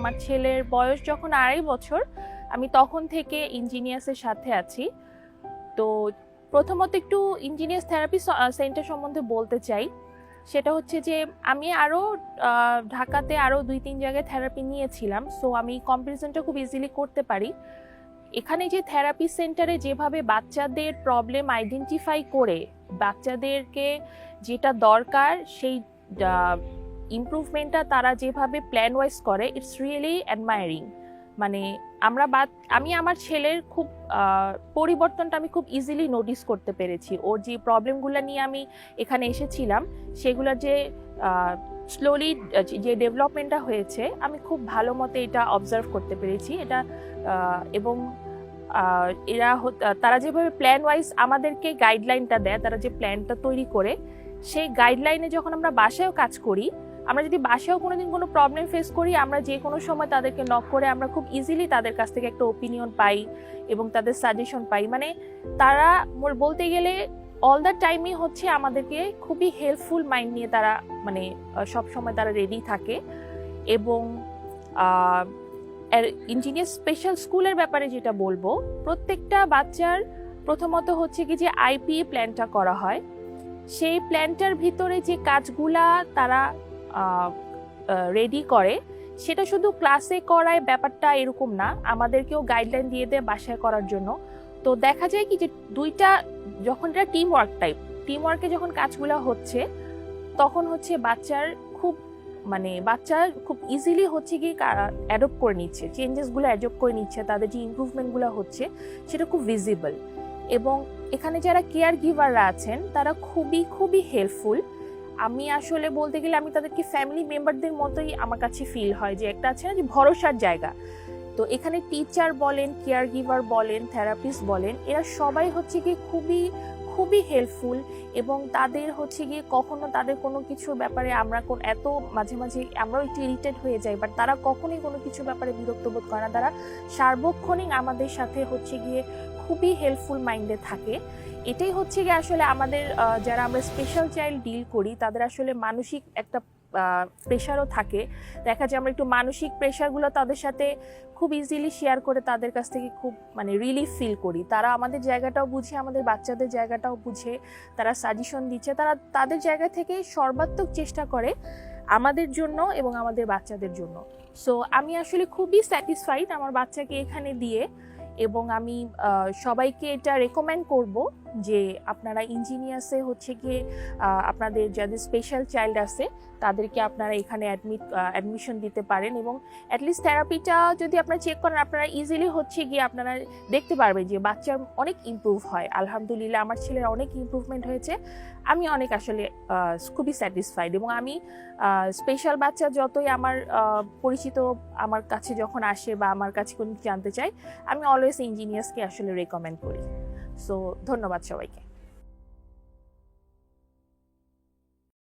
আমার ছেলের বয়স যখন আড়াই বছর, আমি তখন থেকে ইঞ্জিনিয়ার্সের সাথে আছি। তো প্রথমত একটু ইঞ্জিনিয়ার্স থেরাপি সেন্টার সম্বন্ধে বলতে চাই। সেটা হচ্ছে যে, আমি আরও ঢাকাতে আরও দুই তিন জায়গায় থেরাপি নিয়েছিলাম। সো আমি কম্পারিজনটা খুব ইজিলি করতে পারি। এখানে যে থেরাপি সেন্টারে যেভাবে বাচ্চাদের প্রবলেম আইডেন্টিফাই করে, বাচ্চাদেরকে যেটা দরকার, সেই ইমপ্রুভমেন্টটা তারা যেভাবে প্ল্যান ওয়াইজ করে ইটস রিয়েলি অ্যাডমায়ারিং মানে আমরা বাদ আমি আমার ছেলের খুব পরিবর্তনটা আমি খুব ইজিলি নোটিস করতে পেরেছি। ওর যে প্রবলেমগুলো নিয়ে আমি এখানে এসেছিলাম সেগুলোর যে স্লোলি যে ডেভেলপমেন্টটা হয়েছে, আমি খুব ভালো মতে এটা অবজার্ভ করতে পেরেছি। এটা এবং এরা তারা যেভাবে প্ল্যান ওয়াইজ আমাদেরকে গাইডলাইনটা দেয়, তারা যে প্ল্যানটা তৈরি করে, সেই গাইডলাইনে যখন আমরা বাসায়ও কাজ করি আমরা যদি বাসায়ও কোনোদিন কোনো প্রবলেম ফেস করি, আমরা যে কোনো সময় তাদেরকে নক করে আমরা খুব ইজিলি তাদের কাছ থেকে একটা ওপিনিয়ন পাই এবং তাদের সাজেশন পাই। মানে তারা বলতে গেলে অল দ্য টাইমই হচ্ছে আমাদেরকে খুবই হেল্পফুল মাইন্ড নিয়ে তারা মানে সব সময় তারা রেডি থাকে এবং ইঞ্জিনিয়ার স্পেশাল স্কুলের ব্যাপারে যেটা বলব, প্রত্যেকটা বাচ্চার প্রথমত হচ্ছে কি যে আইপিএ প্ল্যানটা করা হয়। সেই প্ল্যানটার ভিতরে যে কাজগুলা তারা রেডি করে। সেটা শুধু ক্লাসে করায় ব্যাপারটা এরকম না, আমাদেরকেও গাইডলাইন দিয়ে দেয় বাসায় করার জন্য। তো দেখা যায় কি যে দুইটা, যখন এটা টিম ওয়ার্ক টাইপ টিম ওয়ার্কে যখন কাজগুলো হচ্ছে, তখন হচ্ছে বাচ্চার খুব মানে বাচ্চা খুব ইজিলি হচ্ছে কি অ্যাডপ্ট করে নিচ্ছে চেঞ্জেসগুলো অ্যাডপ্ট করে নিচ্ছে, তাদের যে ইমপ্রুভমেন্টগুলো হচ্ছে, সেটা খুব ভিজিবল এবং এখানে যারা কেয়ার গিভাররা আছেন, তারা খুবই খুবই হেল্পফুল আমি আসলে বলতে গেলে আমি তাদেরকে ফ্যামিলি মেম্বারদের মতোই আমার কাছে ফিল হয় যে একটা আছে না যে ভরসার জায়গা। তো এখানে টিচার বলেন কেয়ার গিভার বলেন থেরাপিস্ট বলেন, এরা সবাই হচ্ছে কি খুবই খুবই হেল্পফুল এবং তাদের হচ্ছে গিয়ে কখনো তাদের কোনো কিছুর ব্যাপারে আমরা কোন এত মাঝে মাঝে আমরাও একটু ইরিটেট হয়ে যাই বাট তারা কখনোই কোনো কিছু ব্যাপারে বিরক্ত বোধ করে না। তারা সার্বক্ষণিক আমাদের সাথে হচ্ছে গিয়ে খুবই হেল্পফুল মাইন্ডে থাকে। এটাই হচ্ছে গিয়ে আসলে আমাদের যারা আমরা স্পেশাল চাইল্ড ডিল করি, তাদের আসলে মানসিক একটা প্রেশারও থাকে। দেখা যায় আমরা একটু মানসিক প্রেশারগুলো তাদের সাথে খুব ইজিলি শেয়ার করে তাদের কাছ থেকে খুব মানে রিলিফ ফিল করি। তারা আমাদের জায়গাটাও বুঝে, আমাদের বাচ্চাদের জায়গাটাও বুঝে, তারা সাজেশন দিচ্ছে। তারা তাদের জায়গা থেকে সর্বাত্মক চেষ্টা করে আমাদের জন্য এবং আমাদের বাচ্চাদের জন্য। সো আমি আসলে খুবই স্যাটিসফাইড আমার বাচ্চাকে এখানে দিয়ে। এবং আমি সবাইকে এটা রেকমেন্ড করব। যে আপনারা ইঞ্জিনিয়ার্সে হচ্ছে গিয়ে আপনাদের যাদের স্পেশাল চাইল্ড আছে, তাদেরকে আপনারা এখানে অ্যাডমিট অ্যাডমিশন দিতে পারেন এবং অ্যাটলিস্ট থেরাপিটা যদি আপনারা চেক করেন, আপনারা ইজিলি হচ্ছে গিয়ে আপনারা দেখতে পারবেন যে বাচ্চার অনেক ইমপ্রুভ হয়। আলহামদুলিল্লাহ, আমার ছেলের অনেক ইম্প্রুভমেন্ট হয়েছে। আমি অনেক আসলে খুবই স্যাটিসফাইড এবং আমি স্পেশাল বাচ্চা যতই আমার পরিচিত আমার কাছে যখন আসে বা আমার কাছে কোনো জানতে চাই আমি অলওয়েজ ইঞ্জিনিয়ার্সকে আসলে রেকমেন্ড করি। সো ধন্যবাদ সবাইকে।